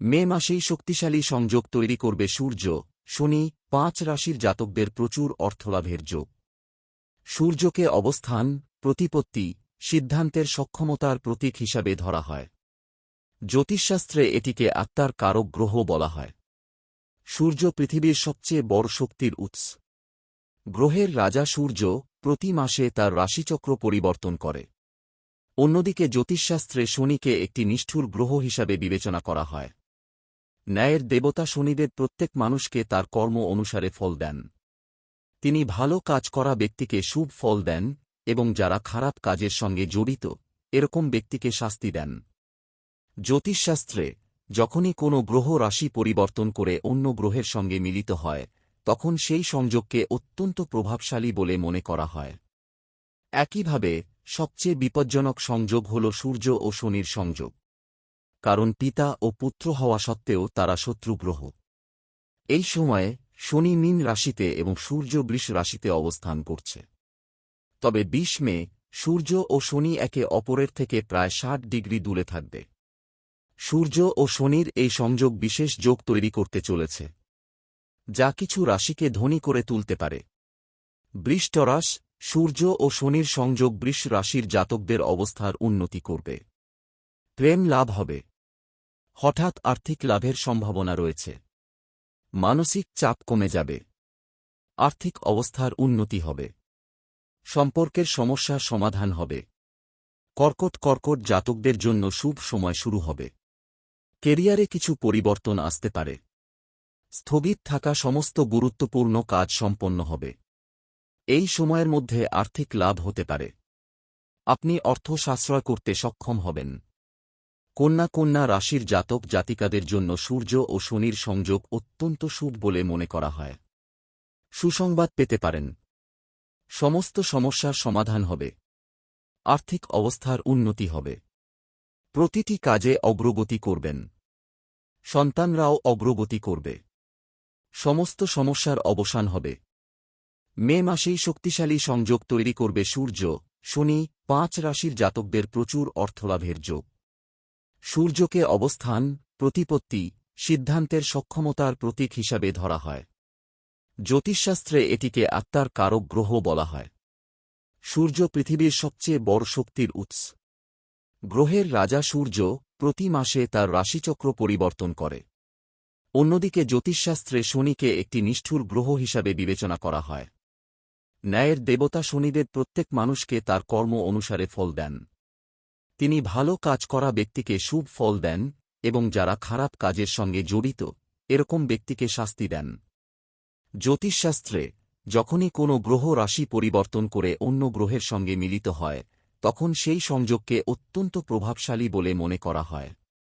মে মাসেই শক্তিশালী সংযোগ তৈরি করবে সূর্য, শনি, পাঁচ রাশির জাতকদের প্রচুর অর্থলাভের যোগ। সূর্যকে অবস্থান, প্রতিপত্তি, সিদ্ধান্তের সক্ষমতার প্রতীক হিসাবে ধরা হয়। জ্যোতিষশাস্ত্রে এটিকে আত্মার কারক গ্রহ বলা হয়। সূর্য পৃথিবীর সবচেয়ে বড় শক্তির উৎস। গ্রহের রাজা সূর্য প্রতি মাসে তার রাশিচক্র পরিবর্তন করে। অন্যদিকে জ্যোতিষশাস্ত্রে শনিকে একটি নিষ্ঠুর গ্রহ হিসাবে বিবেচনা করা হয়। ন্যায়ের দেবতা শনিদেব প্রত্যেক মানুষকে তার কর্ম অনুসারে ফল দেন। তিনি ভালো কাজ করা ব্যক্তিকে শুভ ফল দেন এবং যারা খারাপ কাজের সঙ্গে জড়িত, এরকম ব্যক্তিকে শাস্তি দেন। জ্যোতিষশাস্ত্রে, যখনই কোনো গ্রহ রাশি পরিবর্তন করে অন্য গ্রহের সঙ্গে মিলিত হয়, তখন সেই সংযোগকে অত্যন্ত প্রভাবশালী বলে মনে করা হয়। একইভাবে, সবচেয়ে বিপজ্জনক সংযোগ হল সূর্য ও শনির সংযোগ। কারণ পিতা ও পুত্র হওয়া সত্ত্বেও তারা শত্রুগ্রহ। এই সময়ে শনি মীন রাশিতে এবং সূর্য বৃষ রাশিতে অবস্থান করছে। তবে বিশ মে, সূর্য ও শনি একে অপরের থেকে প্রায় ষাট ডিগ্রি দূরে থাকবে। সূর্য ও শনির এই সংযোগ বিশেষ যোগ তৈরি করতে চলেছে। যা কিছু রাশিকে ধনী করে তুলতে পারে। বৃষ্টরাস সূর্য ও শনির সংযোগ বৃষ রাশির জাতকদের অবস্থার উন্নতি করবে। প্রেম লাভ হবে। হঠাৎ আর্থিক লাভের সম্ভাবনা রয়েছে। মানসিক চাপ কমে যাবে। আর্থিক অবস্থার উন্নতি হবে। সম্পর্কের সমস্যার সমাধান হবে। কর্কট কর্কট জাতকদের জন্য শুভ সময় শুরু হবে। কেরিয়ারে কিছু পরিবর্তন আসতে পারে। স্থগিত থাকা সমস্ত গুরুত্বপূর্ণ কাজ সম্পন্ন হবে। এই সময়ের মধ্যে আর্থিক লাভ হতে পারে। আপনি অর্থ সাশ্রয় করতে সক্ষম হবেন। কন্যা কন্যা রাশির জাতক জাতিকাদের জন্য সূর্য ও শনির সংযোগ অত্যন্ত শুভ বলে মনে করা হয়। সুসংবাদ পেতে পারেন। সমস্ত সমস্যার সমাধান হবে। আর্থিক অবস্থার উন্নতি হবে। প্রতিটি কাজে অগ্রগতি করবেন। সন্তানরাও অগ্রগতি করবে। সমস্ত সমস্যার অবসান হবে। মে মাসেই শক্তিশালী সংযোগ তৈরি করবে সূর্য, শনি, পাঁচ রাশির জাতকদের প্রচুর অর্থলাভের যোগ। সূর্যকে অবস্থান, প্রতিপত্তি, সিদ্ধান্তের সক্ষমতার প্রতীক হিসাবে ধরা হয়। জ্যোতিষশাস্ত্রে এটিকে আত্মার কারক গ্রহ বলা হয়। সূর্য পৃথিবীর সবচেয়ে বড় শক্তির উৎস। গ্রহের রাজা সূর্য প্রতি মাসে তার রাশিচক্র পরিবর্তন করে। অন্যদিকে জ্যোতিষশাস্ত্রে শনিকে একটি নিষ্ঠুর গ্রহ হিসাবে বিবেচনা করা হয়। ন্যায়ের দেবতা শনিদের প্রত্যেক মানুষকে তার কর্ম অনুসারে ফল দেন। তিনি ভালো কাজ করা ব্যক্তিকে শুভ ফল দেন এবং যারা খারাপ কাজের সঙ্গে জড়িত, এরকম ব্যক্তিকে শাস্তি দেন। জ্যোতিষশাস্ত্রে, যখনই কোনো গ্রহ রাশি পরিবর্তন করে অন্য গ্রহের সঙ্গে মিলিত হয়, তখন সেই সংযোগকে অত্যন্ত প্রভাবশালী বলে মনে করা হয়।